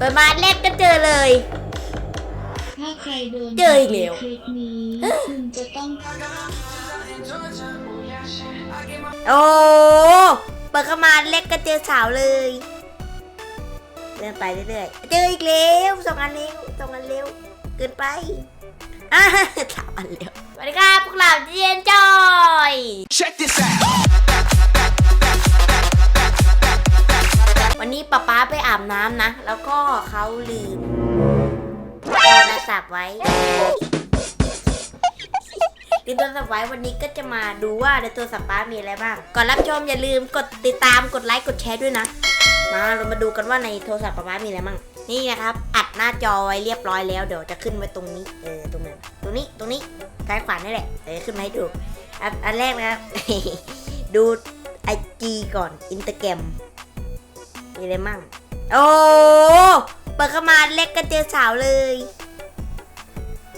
เปิดมาแรกก็เจอเลย ถ้าใครโดนเจออีกแล้ว คลิปนี้คุณจะต้องโอ้เปิดเข้ามาเล็กก็เจอสาวเลยเดินไปเรื่อยๆเจออีกแล้วสองอันเร็วสองอันเร็วเกินไปอะสามอันเร็วสวัสดีครับพวกเราเจียนจอย Check this out. ป๊าป๊าไปอาบน้ำนะ แล้วก็เขาลืมโทรศัพท์ไว้ลืมโทรศัพท์ไว้วันนี้ก็จะมาดูว่าในโทรศัพท์ป๊ามีอะไรบ้าง ก่อนรับชมอย่าลืมกดติดตามกดไลค์กดแชร์ด้วยนะ มาเรามาดูกันว่าในโทรศัพท์ป๊าป๊ามีอะไรบ้าง นี่นะครับ อัดหน้าจอไว้เรียบร้อยแล้วเดี๋ยวจะขึ้นไว้ตรงนี้ เออตรงนั้นตรงนี้ตรงนี้ซ้ายขวานี่แหละ เออขึ้นมาให้ดู อันอันแรกนะครับ ดูไอจีก่อนอินสตาแกรม มีอะไรมั่ง โอ้เปิดเข้ามาเล็กก็เจอสาวเลย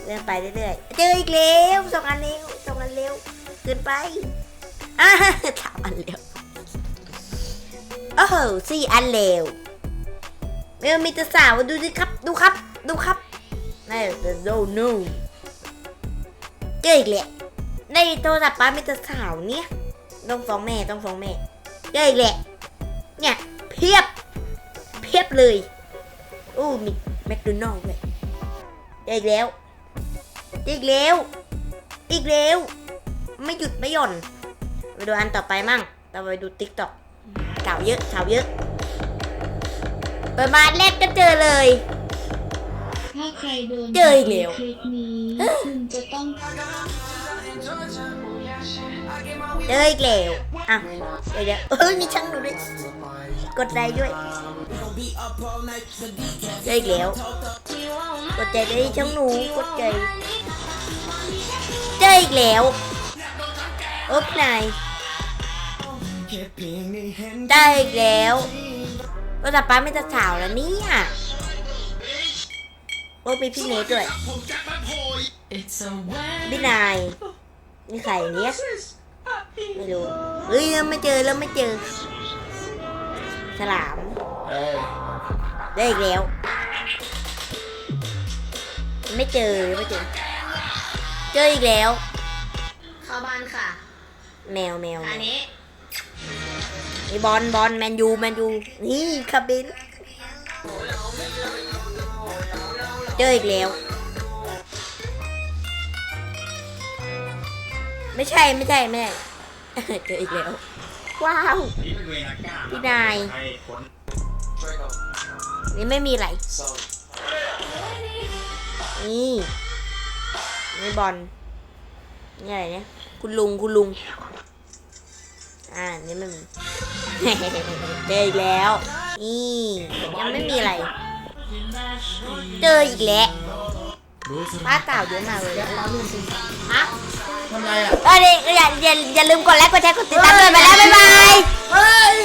เดินไปเรื่อยๆ เจออีกแล้วสองอันเร็วสองอันเร็วเกินไปอะสามอันเร็วโอ้โหสี่อันเร็วเออมีแต่สาวดูดิครับ ดูครับ ดูครับนี่ the no no เจออีกแล้วในโทรศัพท์ป้ามีแต่สาวเนี่ยต้องฟ้องแม่ต้องฟ้องแม่เจออีกแล้วเนี่ย พียบ เพียบเลยโอ้มีแมคโดนัลด์ด้วยได้อีกแล้วได้อีกแล้ว อีกแล้ว ไม่หยุดไม่หย่อนไปดูอันต่อไปมั่งเราไปดูติ๊กต็อกสาวเยอะสาวเยอะ เปิดมาแรกก็เจอเลย ถ้าใครโดนเจออีกแล้วคลิปนี้คุณจะต้องเจออีกแล้ว อะเดี๋ยวเดี๋ยวเอ้ยมีช่างหนูด้วยกดไลค์ด้วยเจออีกแล้ว กดใจด้วยช่างหนูกดใจเจออีกแล้วอุ๊บนายได้อีกแล้วก็แต่ป้าไม่จะสาวแล้วเนี่ยโอ้มีพี่เนทด้วยพี่นายนี่ใครเนี้ย ไม่รู้เฮ้ยเริ่มไม่เจอเริ่มไม่เจอฉลามได้อีกแล้ว ไม่เจอไม่เจอ เจออีกแล้ว เข้าบ้านค่ะ แมวแมวอันนี้นี่บอลบอลแมนยูแมนยูนี่คาบิน เจออีกแล้ว ไม่ใช่ไม่ใช่ไม่ใช่ เจออีกแล้ว ว้าว พี่นาย นี่ไม่มีอะไร นี่นี่บอล นี่อะไรเนี่ย คุณลุง คุณลุง อ่า นี่ไม่มีเจออีกแล้ว นี่ ยังไม่มีอะไร เจออีกแล้ว ป้าเก่าเยอะมากเลยฮะทำไรอะเออเดี๋ยวอย่าอย่าอย่าลืมกดไลค์กดแชร์กดติดตามด้วยไปแล้วบ๊ายบาย เฮ้ย